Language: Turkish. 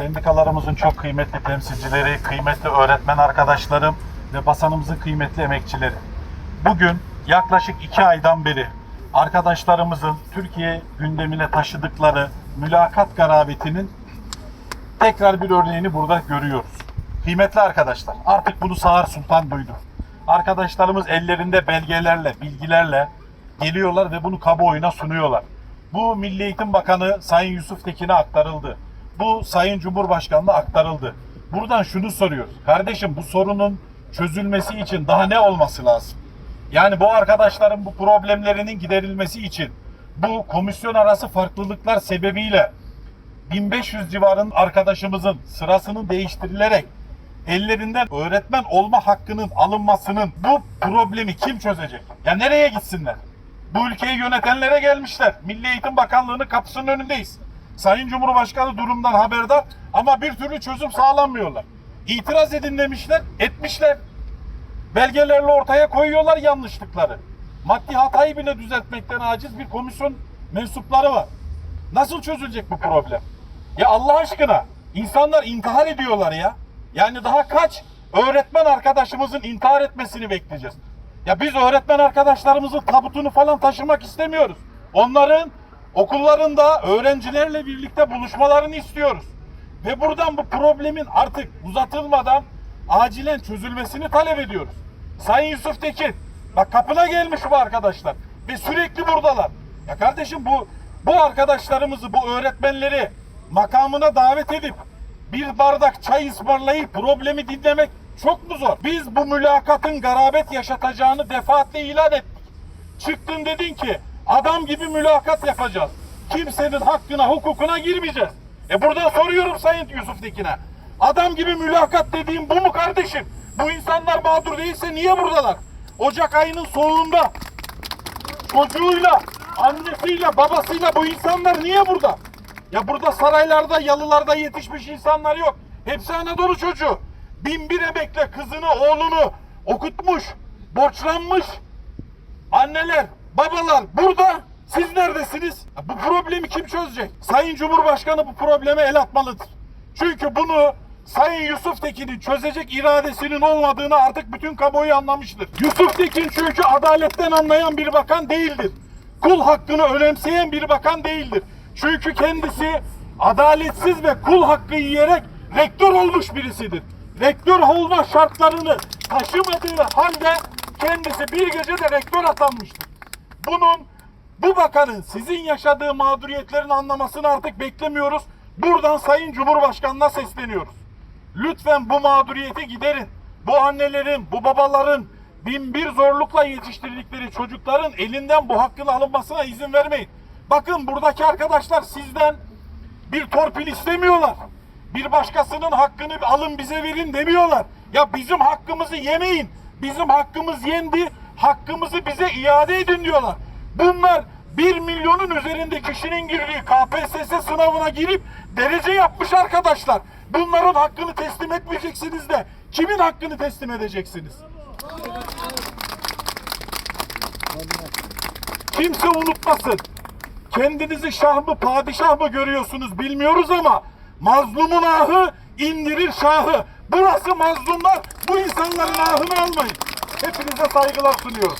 Sendikalarımızın çok kıymetli temsilcileri, kıymetli öğretmen arkadaşlarım ve basanımızın kıymetli emekçileri. Bugün yaklaşık iki aydan beri arkadaşlarımızın Türkiye gündemine taşıdıkları mülakat garabetinin tekrar bir örneğini burada görüyoruz. Kıymetli arkadaşlar, artık bunu Sağır Sultan duydu. Arkadaşlarımız ellerinde belgelerle, bilgilerle geliyorlar ve bunu kamuoyuna sunuyorlar. Bu Milli Eğitim Bakanı Sayın Yusuf Tekin'e aktarıldı. Bu Sayın Cumhurbaşkanı'na aktarıldı. Buradan şunu soruyoruz. Kardeşim bu sorunun çözülmesi için daha ne olması lazım? Yani bu arkadaşların bu problemlerinin giderilmesi için bu komisyon arası farklılıklar sebebiyle 1500 civarın arkadaşımızın sırasının değiştirilerek ellerinden öğretmen olma hakkının alınmasının bu problemi kim çözecek? Ya nereye gitsinler? Bu ülkeyi yönetenlere gelmişler. Milli Eğitim Bakanlığı'nın kapısının önündeyiz. Sayın Cumhurbaşkanı durumdan haberdar ama bir türlü çözüm sağlamıyorlar. İtiraz edin demişler, etmişler. Belgelerle ortaya koyuyorlar yanlışlıkları. Maddi hatayı bile düzeltmekten aciz bir komisyon mensupları var. Nasıl çözülecek bu problem? Ya Allah aşkına insanlar intihar ediyorlar ya. Yani daha kaç öğretmen arkadaşımızın intihar etmesini bekleyeceğiz. Ya biz öğretmen arkadaşlarımızın tabutunu falan taşımak istemiyoruz. Onların okullarında öğrencilerle birlikte buluşmalarını istiyoruz. Ve buradan bu problemin artık uzatılmadan acilen çözülmesini talep ediyoruz. Sayın Yusuf Tekin, bak kapına gelmiş bu arkadaşlar ve sürekli buradalar. Ya kardeşim bu bu arkadaşlarımızı, bu öğretmenleri makamına davet edip bir bardak çay ısmarlayıp problemi dinlemek çok mu zor? Biz bu mülakatın garabet yaşatacağını defaatle ilan ettik. Çıktın dedin ki adam gibi mülakat yapacağız. Kimsenin hakkına, hukukuna girmeyeceğiz. E buradan soruyorum Sayın Yusuf Tekin'e. Adam gibi mülakat dediğim bu mu kardeşim? Bu insanlar mağdur değilse niye buradalar? Ocak ayının soğuğunda çocuğuyla, annesiyle, babasıyla bu insanlar niye burada? Ya burada saraylarda, yalılarda yetişmiş insanlar yok. Hepsi Anadolu çocuğu. Bin bir emekle kızını, oğlunu okutmuş, borçlanmış. Anneler, babalar burada. Siz neredesiniz? Bu problemi kim çözecek? Sayın Cumhurbaşkanı bu probleme el atmalıdır. Çünkü bunu Sayın Yusuf Tekin'in çözecek iradesinin olmadığını artık bütün kamuoyu anlamıştır. Yusuf Tekin çünkü adaletten anlayan bir bakan değildir. Kul hakkını önemseyen bir bakan değildir. Çünkü kendisi adaletsiz ve kul hakkı yiyerek rektör olmuş birisidir. Rektör olma şartlarını taşımadığı halde kendisi bir gecede rektör atanmıştır. Bunun bu bakanın sizin yaşadığı mağduriyetlerin anlamasını artık beklemiyoruz. Buradan Sayın Cumhurbaşkanı'na sesleniyoruz. Lütfen bu mağduriyeti giderin. Bu annelerin, bu babaların bin bir zorlukla yetiştirdikleri çocukların elinden bu hakkın alınmasına izin vermeyin. Bakın buradaki arkadaşlar sizden bir torpil istemiyorlar. Bir başkasının hakkını alın bize verin demiyorlar. Ya bizim hakkımızı yemeyin. Bizim hakkımız yendi. Hakkımızı bize iade edin diyorlar. Bunlar 1 milyonun üzerinde kişinin girdiği KPSS sınavına girip derece yapmış arkadaşlar. Bunların hakkını teslim etmeyeceksiniz de kimin hakkını teslim edeceksiniz? Kimse unutmasın. Kendinizi şah mı padişah mı görüyorsunuz bilmiyoruz ama mazlumun ahı indirir şahı. Burası mazlumlar bu insanların ahını almayın. Hepinize saygılar sunuyorum.